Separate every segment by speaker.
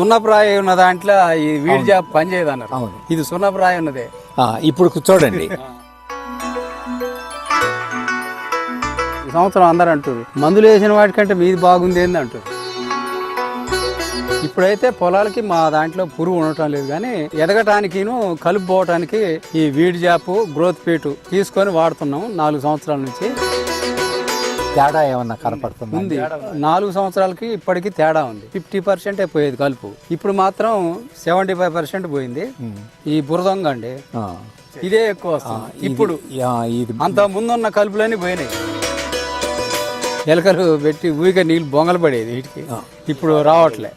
Speaker 1: సున్నప్రాయ ఉన్న దాంట్లో ఈ వీడి జాబ్ పనిచేయదు అన్నారు
Speaker 2: అవును.
Speaker 1: ఇది సున్నప్రాయ ఉన్నదే.
Speaker 2: ఆ, ఇప్పుడు చూడండి.
Speaker 1: ఈ సంవత్సరం అందరూ అంటారు మందులు వేసిన వాటికంటే మీది బాగుంది ఏంది? అంటారు ఇప్పుడైతే పొలాలకి మా దాంట్లో పురుగు ఉండటం లేదు కానీ ఎదగటానికిను కలుపు పోవటానికి ఈ వీడి జాపు గ్రోత్ పీటు తీసుకొని వాడుతున్నాం నాలుగు సంవత్సరాల నుంచి.
Speaker 2: తేడా ఏమన్నా కనపడుతుంది?
Speaker 1: ఉంది. నాలుగు సంవత్సరాలకి ఇప్పటికి తేడా ఉంది. ఫిఫ్టీ పర్సెంట్ పోయేది కలుపు. ఇప్పుడు మాత్రం సెవెంటీ ఫైవ్ పర్సెంట్ పోయింది. ఈ బురదంగ అండి. ఇదే ఎక్కువ వస్తుంది. ఇప్పుడు
Speaker 2: ఇది
Speaker 1: అంత ముందున్న కలుపులన్నీ పోయినాయి. ఎలకలు పెట్టి ఊరికే నీళ్ళు బొంగలు పడేది వీటికి. ఇప్పుడు రావట్లే.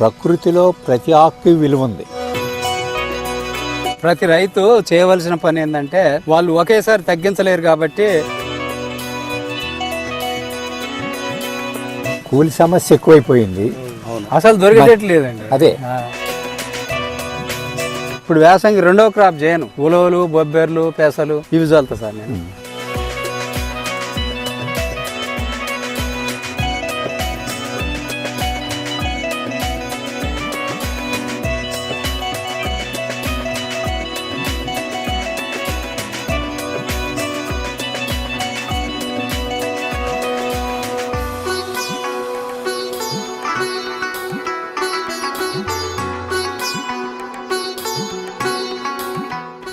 Speaker 2: ప్రకృతిలో ప్రతి ఆకు విలువ ఉంది.
Speaker 1: ప్రతి రైతు చేయవలసిన పని ఏంటంటే వాళ్ళు ఒకేసారి తగ్గించలేరు కాబట్టి
Speaker 2: కూలి సమస్య ఎక్కువైపోయింది.
Speaker 1: అసలు దొరికేటట్లేదండి
Speaker 2: అదే.
Speaker 1: ఇప్పుడు వేసంగి రెండో క్రాప్ చేయను. ఉలవలు బొబ్బెర్లు పెసలు ఇవి చల్లుతా సార్ నేను.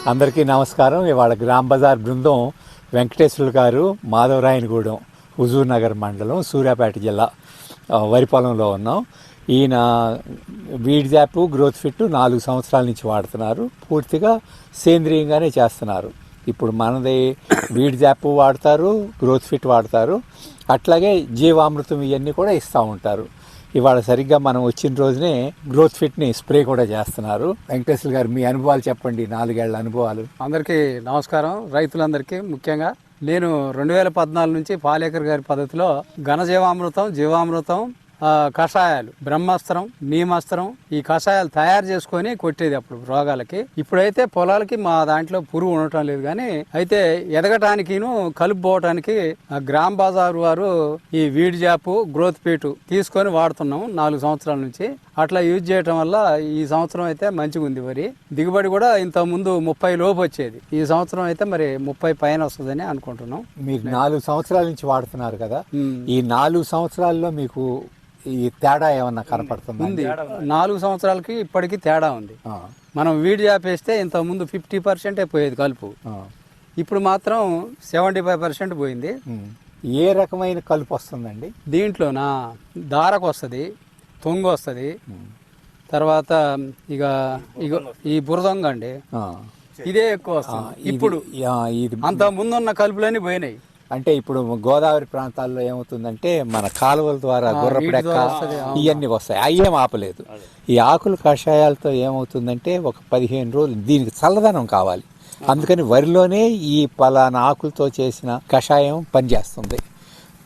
Speaker 2: అందరికీ నమస్కారం. ఇవాళ గ్రామ్ బజార్ బృందం వెంకటేశ్వరులు గారు మాధవరాయనగూడెం హుజూర్ నగర్ మండలం సూర్యాపేట జిల్లా వరిపొలంలో వరి పొలంలో ఉన్నాం. ఈయన వీడ్ జాప్ గ్రోత్ ఫిట్ నాలుగు సంవత్సరాల నుంచి వాడుతున్నారు. పూర్తిగా సేంద్రియంగానే చేస్తున్నారు. ఇప్పుడు మనది వీడ్ జాప్ వాడతారు గ్రోత్ ఫిట్ వాడతారు. అట్లాగే జీవామృతం ఇవన్నీ కూడా ఇస్తూ ఉంటారు. ఇవాళ సరిగ్గా మనం వచ్చిన రోజునే గ్రోత్ ఫిట్ని స్ప్రే కూడా చేస్తున్నారు. వెంకటేశ్వర గారు మీ అనుభవాలు చెప్పండి నాలుగేళ్ళ అనుభవాలు.
Speaker 1: అందరికీ నమస్కారం. రైతులందరికీ ముఖ్యంగా నేను రెండు వేల పద్నాలుగు నుంచి పాలేకర్ గారి పద్ధతిలో ఘనజీవామృతం జీవామృతం కషాయాలు. బ్రహ్మాస్త్రం నీమాస్త్రం ఈ కషాయాలు తయారు చేసుకొని కొట్టేది అప్పుడు రోగాలకి. ఇప్పుడైతే పొలాలకి మా దాంట్లో పురుగు ఉండటం లేదు కానీ అయితే ఎదగటానికిను కలుపు పోవటానికి ఆ గ్రామ్ బజార్ వారు ఈ వీడి జాపు గ్రోత్ పీటు తీసుకొని వాడుతున్నాం నాలుగు సంవత్సరాల నుంచి. అట్లా యూజ్ చేయటం వల్ల ఈ సంవత్సరం అయితే మంచిగా ఉంది వరి. దిగుబడి కూడా ఇంత ముందు ముప్పై లోపు వచ్చేది. ఈ సంవత్సరం అయితే మరి ముప్పై పైన వస్తుందని అనుకుంటున్నాం.
Speaker 2: మీరు నాలుగు సంవత్సరాల నుంచి వాడుతున్నారు కదా. ఈ నాలుగు సంవత్సరాల్లో మీకు ఈ తేడా ఏమన్నా కనపడుతుంది?
Speaker 1: ఉంది. నాలుగు సంవత్సరాలకి ఇప్పటికి తేడా ఉంది. మనం వీడి వేస్తే ఇంత ముందు ఫిఫ్టీ పర్సెంటే పోయేది కలుపు. ఇప్పుడు మాత్రం సెవెంటీ ఫైవ్ పర్సెంట్ పోయింది.
Speaker 2: ఏ రకమైన కలుపు వస్తుందండి?
Speaker 1: దీంట్లోనా దారకు వస్తుంది తొంగు వస్తుంది. తర్వాత ఇక ఇక ఈ బురదంగ అండి. ఇదే ఎక్కువ వస్తుంది. ఇప్పుడు
Speaker 2: ఇది
Speaker 1: అంత ముందున్న కలుపులన్నీ పోయినాయి.
Speaker 2: అంటే ఇప్పుడు గోదావరి ప్రాంతాల్లో ఏమవుతుందంటే మన కాలువల ద్వారా గుర్రపుడెక్క ఇవన్నీ వస్తాయి. అయ్యేం ఆపలేదు. ఈ ఆకులు కషాయాలతో ఏమవుతుందంటే ఒక పదిహేను రోజులు దీనికి చల్లదనం కావాలి. అందుకని వరిలోనే ఈ పలానా ఆకులతో చేసిన కషాయం పనిచేస్తుంది.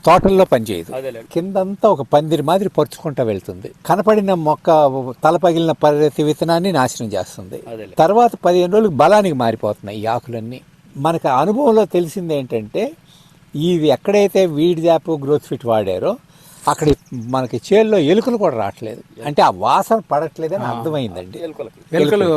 Speaker 2: తోటల్లో పనిచేయదు. కిందంతా ఒక పందిరి మాదిరి పరుచుకుంటా వెళ్తుంది. కనపడిన మొక్క తల పగిలిన ప్రతి విత్తనాన్ని నాశనం చేస్తుంది. తర్వాత పదిహేను రోజులకు బలానికి మారిపోతున్నాయి ఈ ఆకులన్నీ. మనకు అనుభవంలో తెలిసింది ఏంటంటే ఇవి ఎక్కడైతే వీడ్ జాప్ గ్రోత్ ఫిట్ వాడారో అక్కడ మనకి చేల్లో ఎలుకలు కూడా రావట్లేదు. అంటే ఆ వాసన పడట్లేదని అర్థమైందండి.
Speaker 1: ఎలుకలు.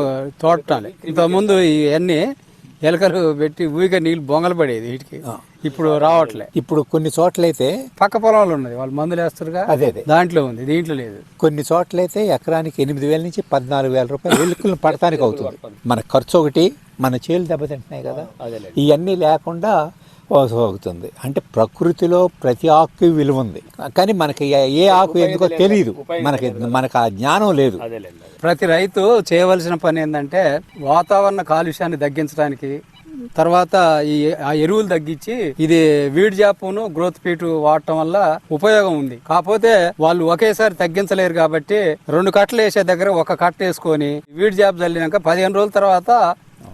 Speaker 1: తోటాలి ఇంత ముందు ఇవన్నీ ఎలుకలు పెట్టి ఊరికే నీళ్ళు బొంగలు పడేది వీటికి. ఇప్పుడు రావట్లే.
Speaker 2: ఇప్పుడు కొన్ని చోట్లయితే
Speaker 1: పక్క పొలాలు ఉన్నది. వాళ్ళు మందులు వేస్తారుగా?
Speaker 2: అదే
Speaker 1: దాంట్లో ఉంది. దీంట్లో లేదు.
Speaker 2: కొన్ని చోట్లయితే ఎకరానికి ఎనిమిది వేల నుంచి పద్నాలుగు వేల రూపాయలు ఎలుకలను పడటానికి అవుతుంది. మన ఖర్చు ఒకటి మన చేలు దెబ్బతింటున్నాయి కదా. ఇవన్నీ లేకుండా అవుతుంది అంటే ప్రకృతిలో ప్రతి ఆకు విలువ ఉంది. కానీ మనకి ఏ- ఆకు ఎందుకో తెలియదు మనకి మనకు ఆ జ్ఞానం లేదు.
Speaker 1: ప్రతి రైతు చేయవలసిన పని ఏంటంటే వాతావరణ కాలుష్యాన్ని తగ్గించడానికి తర్వాత ఈ ఆ ఎరువులు తగ్గించి ఇది వీడ్ జాపును గ్రోత్ పీటు వాడటం వల్ల ఉపయోగం ఉంది. కాకపోతే వాళ్ళు ఒకేసారి తగ్గించలేరు కాబట్టి రెండు కట్టలు వేసే దగ్గర ఒక కట్ట వేసుకొని వీడ్ జాబ్ చల్లినాక పదిహేను రోజుల తర్వాత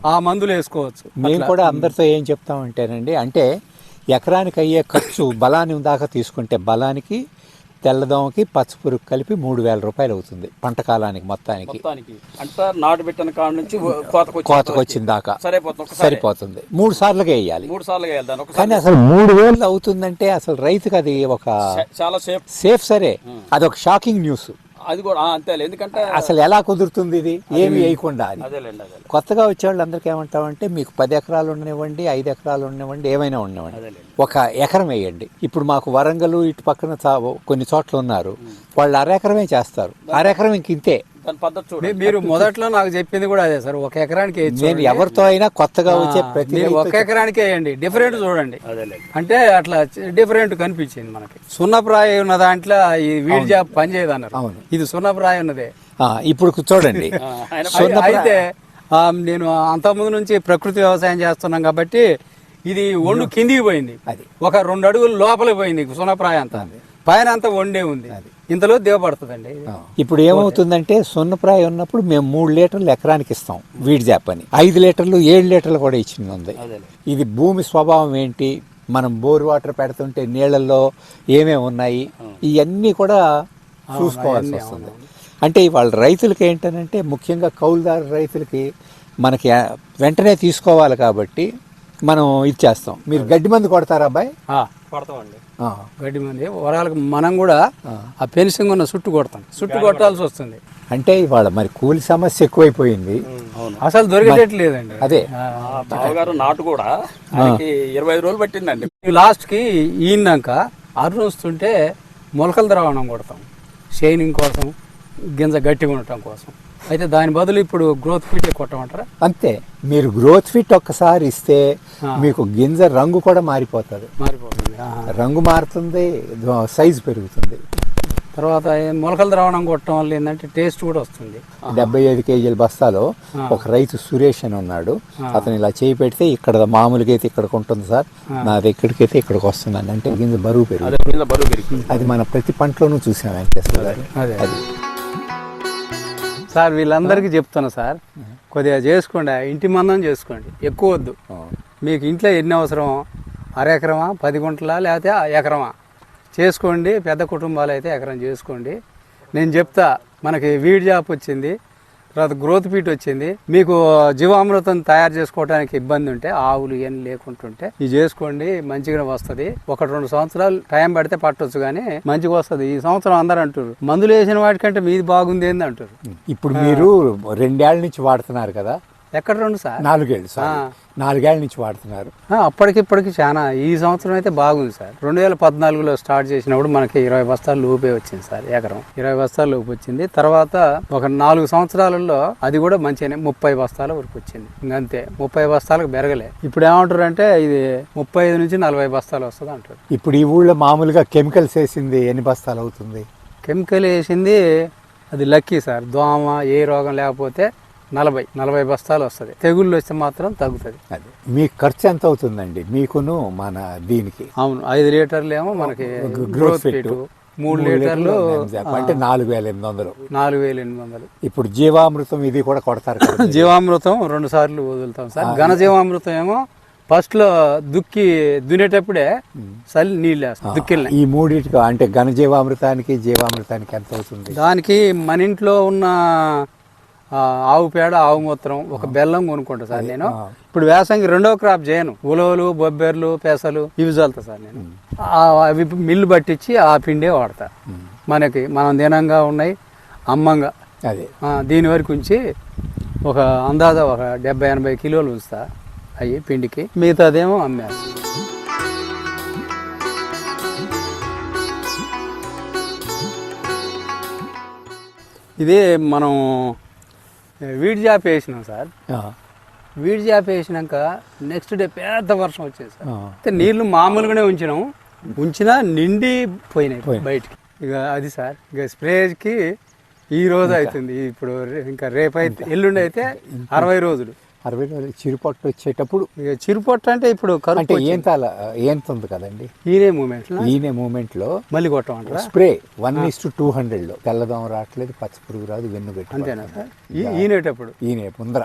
Speaker 1: ఆ మందులు వేసుకోవచ్చు.
Speaker 2: మేము కూడా అందరితో ఏం చెప్తామంటేనండి అంటే ఎకరానికి అయ్యే ఖర్చు బలాన్ని దాకా తీసుకుంటే బలానికి తెల్లదోమకి పచ్చపురుగు కలిపి మూడు వేల రూపాయలు అవుతుంది పంట కాలానికి మొత్తానికి.
Speaker 3: అంటే నాటు పెట్టిన కాడ నుంచి కోతకు వచ్చి
Speaker 2: కోతకు వచ్చిన దాకా.
Speaker 3: సరిపోతుంది.
Speaker 2: మూడు సార్లుగా వేయాలి.
Speaker 3: మూడు సార్లు వేయాలి దాన్ని. ఒకసారి
Speaker 2: కానీ అసలు మూడు వేలు అవుతుందంటే అసలు రైతుకి అది ఒక
Speaker 3: చాలా సేఫ్.
Speaker 2: సేఫ్ సరే. అదొక షాకింగ్ న్యూస్.
Speaker 3: అది కూడా ఆ, అంతేలే. ఎందుకంటే
Speaker 2: అసలు ఎలా కుదురుతుంది ఇది? ఏమి వేయకుండా కొత్తగా వచ్చే వాళ్ళందరికీ ఏమంటామంటే మీకు పది ఎకరాలు ఉండనివ్వండి ఐదు ఎకరాలు ఉండనివ్వండి ఏమైనా ఉండనివ్వండి. ఒక ఎకరం వేయండి. ఇప్పుడు మాకు వరంగల్ ఇటు పక్కన కొన్ని చోట్ల ఉన్నారు. వాళ్ళు అరెకరమే చేస్తారు. అరెకరం ఇంక ఇంతే.
Speaker 3: దాని పద్ధతి చూడండి.
Speaker 1: మీరు మొదట్లో నాకు చెప్పింది కూడా అదే సార్ ఒక ఎకరానికి
Speaker 2: నేను ఎవరితో అయినా కొత్తగా వచ్చే ప్రతి
Speaker 1: ఒక ఎకరానికి వేయండి డిఫరెంట్ చూడండి. అంటే అట్లా డిఫరెంట్ కనిపించింది మనకి. సున్నప్రాయ ఉన్న దాంట్లో ఈ వీడి జాబ్ పనిచేయదు అన్నారు
Speaker 2: అవును.
Speaker 1: ఇది సున్నప్రాయ ఉన్నదే.
Speaker 2: ఆ, ఇప్పుడు చూడండి.
Speaker 1: అయితే నేను అంతకుముందు నుంచి ప్రకృతి వ్యవసాయం చేస్తున్నాం కాబట్టి ఇది ఒండు కిందికి పోయింది.
Speaker 2: అది.
Speaker 1: ఒక రెండు అడుగులు లోపలికి పోయింది సున్నప్రాయ అంతా. పైన అంతా వండే ఉంది. ఇంతలో దిగబడుతుందండి
Speaker 2: ఇప్పుడు ఏమవుతుందంటే సున్నప్రాయం ఉన్నప్పుడు మేము మూడు లీటర్లు ఎకరానికి ఇస్తాం వీడి జాప్ అని. ఐదు లీటర్లు ఏడు లీటర్లు కూడా ఇచ్చింది ఉంది. ఇది భూమి స్వభావం ఏంటి? మనం బోర్ వాటర్ పెడుతుంటే నీళ్ళల్లో ఏమేమి ఉన్నాయి? ఇవన్నీ కూడా చూసుకోవాల్సి వస్తుంది. అంటే ఇవాళ రైతులకి ఏంటనంటే ముఖ్యంగా కౌలుదారు రైతులకి మనకి వెంటనే తీసుకోవాలి కాబట్టి మనం ఇచ్చేస్తాం మీరు గడ్డి మందు కొడతారా అబ్బాయి?
Speaker 1: ఆ. గడ్డి మంది. వరాలకు మనం కూడా ఆ. ఫెన్సింగ్ ఉన్న చుట్టు కొడతాం. చుట్టు కొట్టాల్సి వస్తుంది.
Speaker 2: అంటే ఇవాళ మరి కూలి సమస్య ఎక్కువైపోయింది.
Speaker 3: అవును.
Speaker 1: అసలు దొరికేటట్లేదండి.
Speaker 2: అదే.
Speaker 3: బావగారు నాటు కూడా ఇరవై ఐదు రోజులు పట్టిందండి.
Speaker 1: లాస్ట్కి ఈనాక అరుణొస్తుంటే మొలకల ద్రావణం కొడతాం. షైనింగ్ కోసం గింజ గట్టిగా ఉండటం కోసం. అయితే దాని బదులు ఇప్పుడు గ్రోత్ ఫీట్ కొట్టమంటారా?
Speaker 2: అంతే. మీరు గ్రోత్ ఫిట్ ఒక్కసారి ఇస్తే మీకు గింజ రంగు కూడా మారిపోతుంది.
Speaker 1: మారిపోతుంది.
Speaker 2: రంగు మారుతుంది సైజు పెరుగుతుంది.
Speaker 1: తర్వాత మొలకల ద్రావణం కొట్టడం వల్ల ఏంటంటే టేస్ట్ కూడా వస్తుంది.
Speaker 2: డెబ్బై ఐదు కేజీల బస్తాలో ఒక రైతు సురేష్ అని ఉన్నాడు. అతను ఇలా చేయి పెడితే ఇక్కడ మామూలుగా అయితే ఇక్కడికి ఉంటుంది సార్. నాది ఇక్కడికైతే ఇక్కడికి వస్తుందండి అంటే గింజ బరువు పెరుగు
Speaker 3: అదే కింద బరువు పెరిగింది.
Speaker 2: అది మన ప్రతి పంటలోనూ చూసాం వెంకటేశ్వర గారు.
Speaker 1: అదే.
Speaker 2: అది.
Speaker 1: సార్ వీళ్ళందరికీ చెప్తున్నా సార్. కొద్దిగా చేసుకోండి ఇంటి మందం చేసుకోండి. ఎక్కువ వద్దు. మీకు ఇంట్లో ఎన్ని అవసరం అర ఎకరమా పది గుంటలా లేకపోతే ఎకరమా? చేసుకోండి పెద్ద కుటుంబాలు అయితే ఎకరం చేసుకోండి. నేను చెప్తా మనకి వీడ్ జాప్ వచ్చింది. తర్వాత గ్రోత్ పీట్ వచ్చింది. మీకు జీవామృతం తయారు చేసుకోవడానికి ఇబ్బంది ఉంటే ఆవులు ఏం లేకుంటుంటే ఇది చేసుకోండి మంచిగా వస్తుంది. ఒకటి రెండు సంవత్సరాలు టైం పడితే పట్టొచ్చు కానీ మంచిగా వస్తుంది. ఈ సంవత్సరం అందరు అంటారు మందులు వేసిన వాటికంటే మీది బాగుంది ఏంది అంటారు
Speaker 2: ఇప్పుడు మీరు రెండేళ్ళ నుంచి వాడుతున్నారు కదా
Speaker 1: ఎక్కడ రెండు సార్?
Speaker 2: నాలుగేళ్ళు సార్. నాలుగేళ్ళ నుంచి వాడుతున్నారు.
Speaker 1: ఆ, అప్పటికిప్పటికి చాలా ఈ సంవత్సరం అయితే బాగుంది సార్. రెండు వేల పద్నాలుగులో స్టార్ట్ చేసినప్పుడు మనకి ఇరవై బస్తాలు లోపే వచ్చింది సార్ ఎకరం. ఇరవై బస్తాలు లోపు వచ్చింది. తర్వాత ఒక నాలుగు సంవత్సరాలలో అది కూడా మంచిగానే ముప్పై బస్తాల వరకు వచ్చింది. ఇంకంతే. ముప్పై బస్తాలకు పెరగలే. ఇప్పుడు ఏమంటారు అంటే ఇది ముప్పై ఐదు నుంచి నలభై బస్తాలు వస్తుంది అంటారు.
Speaker 2: ఇప్పుడు ఈ ఊళ్ళో మామూలుగా కెమికల్స్ వేసింది ఎన్ని బస్తాలు అవుతుంది?
Speaker 1: కెమికల్ వేసింది అది లక్కీ సార్. దోమ ఏ రోగం లేకపోతే నలభై నలభై బస్తాలు వస్తుంది. తెగుళ్ళు వస్తే మాత్రం తగ్గుతుంది.
Speaker 2: అది. మీ ఖర్చు ఎంత అవుతుందండి? మీకును మన దీనికి?
Speaker 1: అవును ఐదు లీటర్లు ఏమో మనకి గ్రోత్ ఫీట్ మూడు లీటర్లు
Speaker 2: అంటే నాలుగు వేల ఎనిమిది వందలు.
Speaker 1: నాలుగు వేల ఎనిమిది వందలు.
Speaker 2: ఇప్పుడు జీవామృతం ఇది కూడా కొడతారు
Speaker 1: జీవామృతం రెండు సార్లు వదులుతాం సార్. ఘన జీవామృతం ఏమో ఫస్ట్లో దుక్కి దున్నేటప్పుడే చల్లి నీళ్ళు వేస్తాం దుక్కిల్ని.
Speaker 2: ఈ మూడింటికి అంటే ఘన జీవామృతానికి జీవామృతానికి ఎంత అవుతుంది?
Speaker 1: దానికి మన ఇంట్లో ఉన్న ఆవు పేడ ఆవు మూత్రం ఒక బెల్లం కొనుక్కుంటా సార్ నేను. ఇప్పుడు వేసంగి రెండో క్రాప్ చేయను. ఉలవలు బొబ్బెర్లు పెసలు ఇవి చల్లుతా సార్ నేను. అవి మిల్లు పట్టించి ఆ పిండే వాడతా. మనకి మనం దీనంగా ఉన్నాయి అమ్మంగా.
Speaker 2: అదే.
Speaker 1: దీని వరకు ఉంచి ఒక అందాజ ఒక డెబ్బై ఎనభై కిలోలు ఉంచుతా అవి పిండికి. మిగతాదేమో అమ్మేస్తా. ఇది మనం వీడి జాప్ వేసినాం సార్. వీడి జాప్ వేసినాక నెక్స్ట్ డే పెద్ద వర్షం వచ్చింది సార్. అయితే నీళ్ళు మామూలుగానే ఉంచినాం ఉంచినా నిండి పోయినాయి బయటికి. ఇక అది సార్ ఇక స్ప్రేకి ఈ రోజు అవుతుంది ఇప్పుడు ఇంకా రేపైతే ఎల్లుండి అయితే అరవై రోజులు.
Speaker 2: అరవై రోజులు చిరుపట్టు వచ్చేటప్పుడు
Speaker 1: చిరుపొట్టు అంటే ఇప్పుడు
Speaker 2: అంటే ఏంత ఉంది కదండి?
Speaker 1: ఈనే మూమెంట్
Speaker 2: ఈయన మూమెంట్లో
Speaker 1: మళ్ళీ కొట్టమంటారా?
Speaker 2: Spray one is to two హండ్రెడ్లో. తెల్లదోమ రావట్లేదు పచ్చ పురుగు రాదు వెన్ను పెట్టి
Speaker 1: అంతేనా ఈనేటప్పుడు
Speaker 2: ఈయన ముందర.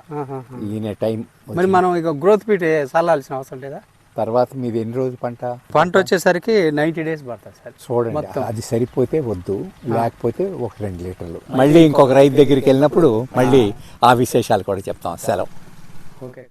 Speaker 2: ఈయన టైం
Speaker 1: మరి మనం ఇక గ్రోత్ పీట్ చల్లాల్సిన అవసరం లేదా?
Speaker 2: తర్వాత మీది ఎన్ని రోజులు పంట?
Speaker 1: పంట వచ్చేసరికి నైంటీ డేస్ పడుతుంది సార్.
Speaker 2: చూడండి అది సరిపోతే వద్దు లేకపోతే ఒక రెండు లీటర్లు. మళ్ళీ ఇంకొక రైతు దగ్గరికి వెళ్ళినప్పుడు మళ్ళీ ఆ విశేషాలు కూడా చెప్తాం. సెలవు.
Speaker 1: Okay.